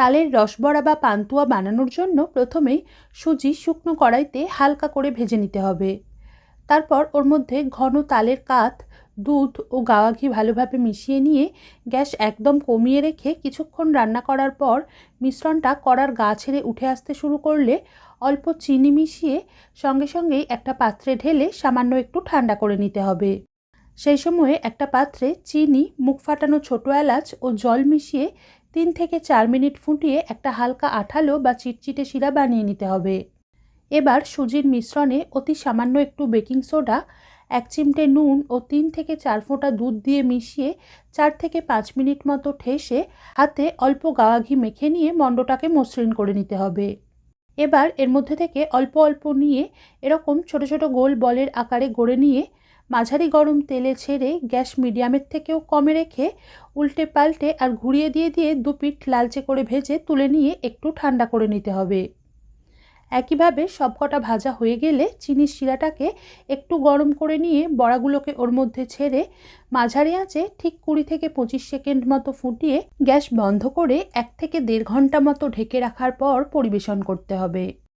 তালের রসবড়া বা পান্তুয়া বানানোর জন্য প্রথমেই সুজি শুকনো কড়াইতে হালকা করে ভেজে নিতে হবে। তারপর ওর মধ্যে ঘন তালের কাত, দুধ ও গাওয়া ঘি ভালোভাবে মিশিয়ে নিয়ে গ্যাস একদম কমিয়ে রেখে কিছুক্ষণ রান্না করার পর মিশ্রণটা কড়ার গা ছেড়ে উঠে আসতে শুরু করলে অল্প চিনি মিশিয়ে সঙ্গে সঙ্গেই একটা পাত্রে ঢেলে সামান্য একটু ঠান্ডা করে নিতে হবে। সেই সময়ে একটা পাত্রে চিনি, মুখ ফাটানো ছোটো এলাচ ও জল মিশিয়ে তিন থেকে চার মিনিট ফুটিয়ে একটা হালকা আঠালো বা চিটচিটে শিরা বানিয়ে নিতে হবে। এবার সুজির মিশ্রণে অতি সামান্য একটু বেকিং সোডা, এক চিমটে নুন ও তিন থেকে চার ফোঁটা দুধ দিয়ে মিশিয়ে চার থেকে পাঁচ মিনিট মতো ঠেসে হাতে অল্প গাওয়া ঘি মেখে নিয়ে মণ্ডটাকে মসৃণ করে নিতে হবে। এবার এর মধ্যে থেকে অল্প অল্প নিয়ে এরকম ছোট ছোট গোল বলের আকারে গড়ে নিয়ে মাঝারি গরম তেলে ছেড়ে গ্যাস মিডিয়ামের থেকেও কমে রেখে উল্টে পাল্টে আর ঘুরিয়ে দিয়ে দিয়ে দু পিঠ লালচে করে ভেজে তুলে নিয়ে একটু ঠান্ডা করে নিতে হবে। একইভাবে সবকটা ভাজা হয়ে গেলে চিনির শিরাটাকে একটু গরম করে নিয়ে বড়াগুলোকে ওর মধ্যে ছেড়ে মাঝারি আঁচে ঠিক কুড়ি থেকে পঁচিশ সেকেন্ড মতো ফুটিয়ে গ্যাস বন্ধ করে এক থেকে দেড় ঘণ্টা মতো ঢেকে রাখার পর পরিবেশন করতে হবে।